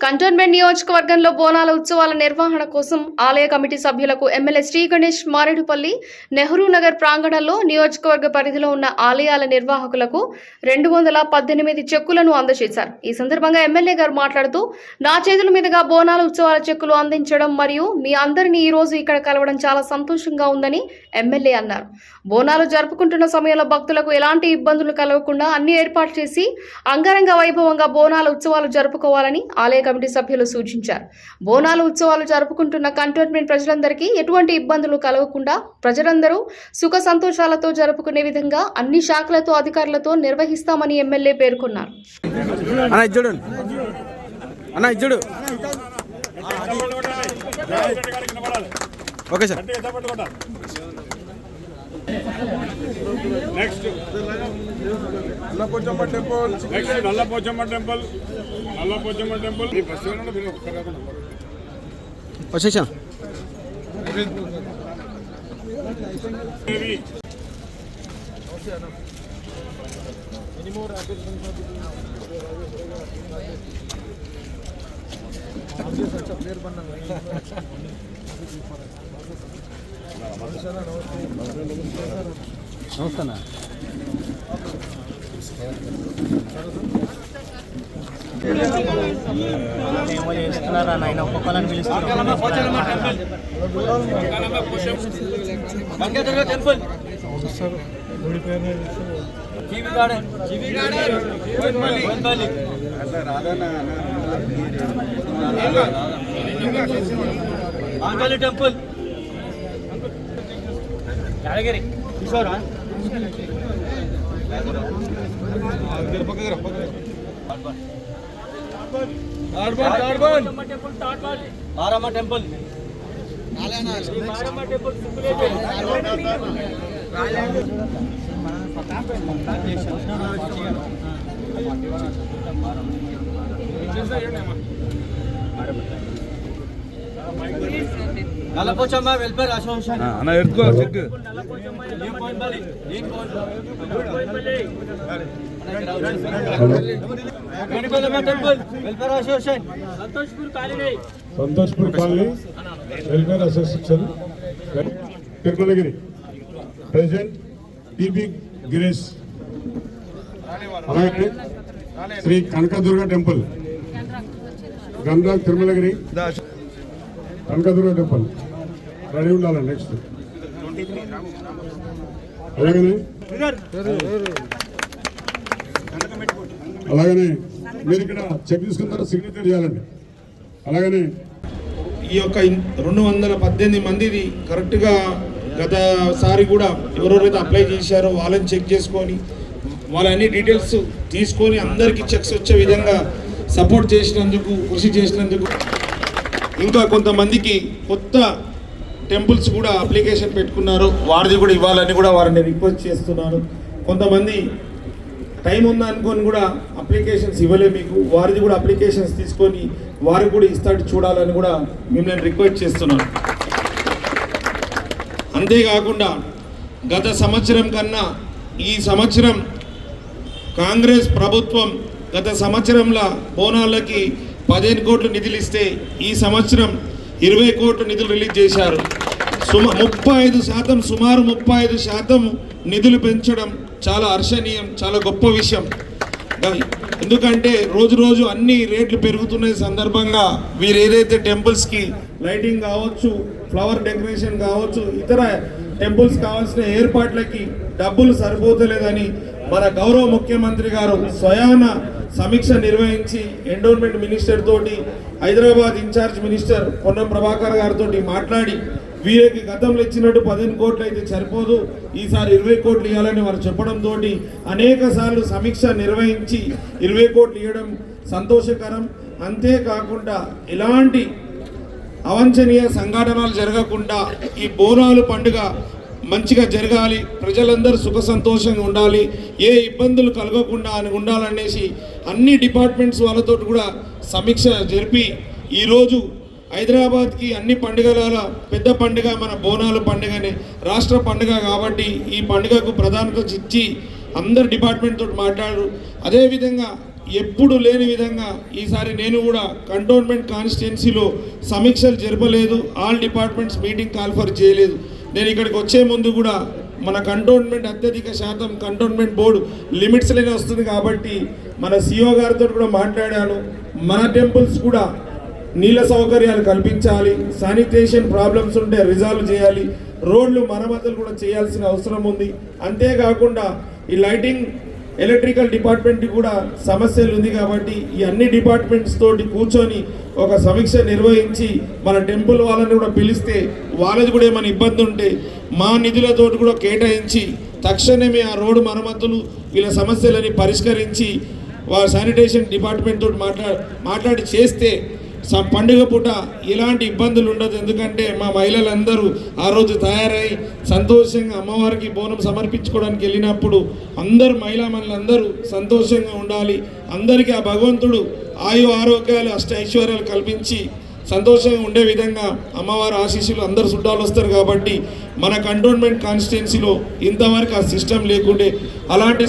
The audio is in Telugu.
కంటోన్మెంట్ నియోజకవర్గంలో బోనాల ఉత్సవాల నిర్వహణ కోసం ఆలయ కమిటీ సభ్యులకు ఎమ్మెల్యే శ్రీ గణేష్ మారేడుపల్లి నెహ్రూ నగర్ ప్రాంగణంలో నియోజకవర్గ పరిధిలో ఉన్న ఆలయాల నిర్వాహకులకు రెండు వందల పద్దెనిమిది చెక్కులను అందజేశారు. ఈ సందర్భంగా ఎమ్మెల్యే గారు మాట్లాడుతూ నా చేతుల మీదుగా బోనాల ఉత్సవాల చెక్కులు అందించడం మరియు మీ అందరినీ ఈ రోజు ఇక్కడ కలవడం చాలా సంతోషంగా ఉందని ఎమ్మెల్యే అన్నారు. బోనాలు జరుపుకుంటున్న సమయంలో భక్తులకు ఎలాంటి ఇబ్బందులు కలగకుండా అన్ని ఏర్పాటు చేసి అంగరంగ వైభవంగా బోనాల ఉత్సవాలు జరుపుకోవాలని ఆలయ కమిటీ సభ్యులు సూచించారు. బోనాలు ఉత్సవాలు జరుపుకుంటున్న కంటోన్మెంట్ ప్రజలందరికీ ఎటువంటి ఇబ్బందులు కలగకుండా ప్రజలందరూ సుఖ సంతోషాలతో జరుపుకునే విధంగా అన్ని శాఖలతో అధికారులతో నిర్వహిస్తామని ఎమ్మెల్యే పేర్కొన్నారు. Okay sir. Next Nallapochamma temple next Nallapochamma temple Nallapochamma temple ఈ బస్సు ఏమన్నా నమస్తే ఏమో చేస్తున్నారా నాయన ఒక్కొక్కరిని పిలుస్తున్నారు temple Yalagiri Kishora Maramma temple Maramma temple ಸುಕ್ಕಲೇಜ್ Nallapochamma welfare association. అన్న ఎత్తుకో check welfare association. Santoshpur colony. Welfare association. Tirumalagiri. President T B Girish. అలాగే Shri Kanakadurga temple. Ganga Tirumalagiri. Kanakadurga temple. Ready ఉండాలి నెక్స్ట్ అలాగనే? అలాగనే. మీరు ఇక్కడ చెక్ తీసుకున్న తర్వాత సిగ్నేచర్ చేయాలండి. అలాగనే. ఈ యొక్క రెండు వందల పద్దెనిమిది మందిది కరెక్ట్గా గతసారి కూడా ఎవరెవరైతే అప్లై చేశారో వాళ్ళని చెక్ చేసుకొని వాళ్ళ అన్ని డీటెయిల్స్ తీసుకొని అందరికీ చెక్స్ వచ్చే విధంగా సపోర్ట్ చేసినందుకు కృషి చేసినందుకు ఇంకా కొంతమందికి కొత్త టెంపుల్స్ కూడా అప్లికేషన్ పెట్టుకున్నారు. వారిది కూడా ఇవ్వాలని కూడా వారిని రిక్వెస్ట్ చేస్తున్నాను కొంతమంది టైం ఉందనుకొని కూడా అప్లికేషన్స్ ఇవ్వలే మీకు. వారిది కూడా అప్లికేషన్స్ తీసుకొని వారికి కూడా ఇస్తాడు చూడాలని కూడా మిమ్మల్ని రిక్వెస్ట్ చేస్తున్నాను. అంతేకాకుండా గత సంవత్సరం కన్నా ఈ సంవత్సరం కాంగ్రెస్ ప్రభుత్వం గత సంవత్సరంలో బోనాలకి పదిహేను కోట్లు నిధులు ఇస్తే ఈ సంవత్సరం ఇరవై కోట్లు నిధులు రిలీజ్ చేశారు. సుమ ముప్పై ఐదు శాతం సుమారు ముప్పై ఐదు శాతం నిధులు పెంచడం చాలా హర్షణీయం చాలా గొప్ప విషయం. ఎందుకంటే రోజు రోజు అన్ని రేట్లు పెరుగుతున్న సందర్భంగా వీరు ఏదైతే టెంపుల్స్కి లైటింగ్ కావచ్చు ఫ్లవర్ డెకరేషన్ కావచ్చు ఇతర టెంపుల్స్ కావాల్సిన ఏర్పాట్లకి డబ్బులు సరిపోతలేదని మన గౌరవ ముఖ్యమంత్రి గారు స్వయాన సమీక్ష నిర్వహించి ఎండోన్మెంట్ మినిస్టర్ తోటి Hyderabad in charge minister Ponnam Prabhakar గారితో మాట్లాడి వీరికి గతంలో ఇచ్చినట్టు పదిహేను కోట్లు అయితే సరిపోదు ఈసారి ఇరవై కోట్లు ఇవ్వాలని వారు చెప్పడంతో అనేక సార్లు సమీక్ష నిర్వహించి ఇరవై కోట్లు ఇవ్వడం సంతోషకరం. అంతేకాకుండా ఎలాంటి అవంచనీయ సంఘటనలు జరగకుండా ఈ బోనాలు పండుగ మంచిగా జరగాలి ప్రజలందరూ సుఖ సంతోషంగా ఉండాలి ఏ ఇబ్బందులు కలగకుండా అని ఉండాలనేసి అన్ని డిపార్ట్మెంట్స్ వాళ్ళతో కూడా సమీక్ష జరిపి ఈరోజు హైదరాబాద్కి అన్ని పండుగల పెద్ద పండుగ మన బోనాలు పండుగనే రాష్ట్ర పండుగ కాబట్టి ఈ పండుగకు ప్రాధాన్యత ఇచ్చి అందరు డిపార్ట్మెంట్ తోటి మాట్లాడారు. అదేవిధంగా ఎప్పుడు లేని విధంగా ఈసారి నేను కూడా కంటోన్మెంట్ కాన్స్టిట్యున్సీలో సమీక్షలు జరపలేదు all departments meeting call for చేయలేదు. నేను ఇక్కడికి వచ్చే ముందు కూడా మన కంటోన్మెంట్ అత్యధిక శాతం కంటోన్మెంట్ బోర్డు లిమిట్స్లోనే వస్తుంది కాబట్టి మన సిఓ గారితో కూడా మాట్లాడాను. మన టెంపుల్స్ కూడా నీళ్ళ సౌకర్యాలు కల్పించాలి శానిటేషన్ ప్రాబ్లమ్స్ ఉంటే రిజాల్వ్ చేయాలి రోడ్లు మరమ్మతులు కూడా చేయాల్సిన అవసరం ఉంది. అంతేకాకుండా ఈ లైటింగ్ ఎలక్ట్రికల్ డిపార్ట్మెంట్ కూడా సమస్యలు ఉంది కాబట్టి ఈ అన్ని డిపార్ట్మెంట్స్ తోటి కూర్చొని ఒక సమీక్ష నిర్వహించి మన టెంపుల్ వాళ్ళని కూడా పిలిస్తే వాళ్ళది కూడా ఏమైనా ఇబ్బంది ఉంటే మా నిధులతోటి కూడా కేటాయించి తక్షణమే ఆ రోడ్డు మరమ్మతులు వీళ్ళ సమస్యలని పరిష్కరించి వారు శానిటేషన్ డిపార్ట్మెంట్ తోటి మాట్లా మాట్లాడి చేస్తే పండుగ పూట ఇలాంటి ఇబ్బందులు ఉండదు. ఎందుకంటే మా మహిళలందరూ ఆ రోజు తయారై సంతోషంగా అమ్మవారికి బోనం సమర్పించుకోవడానికి వెళ్ళినప్పుడు అందరు మహిళా మనులందరూ సంతోషంగా ఉండాలి. అందరికీ ఆ భగవంతుడు ఆయు ఆరోగ్యాలు అష్ట ఐశ్వర్యాలు కల్పించి సంతోషంగా ఉండే విధంగా అమ్మవారి ఆశీస్సులు అందరు చుట్టాలు వస్తారు కాబట్టి మన కంటోన్మెంట్ కాన్స్టిట్యున్సీలో ఇంతవరకు ఆ సిస్టమ్ లేకుండే అలాంటి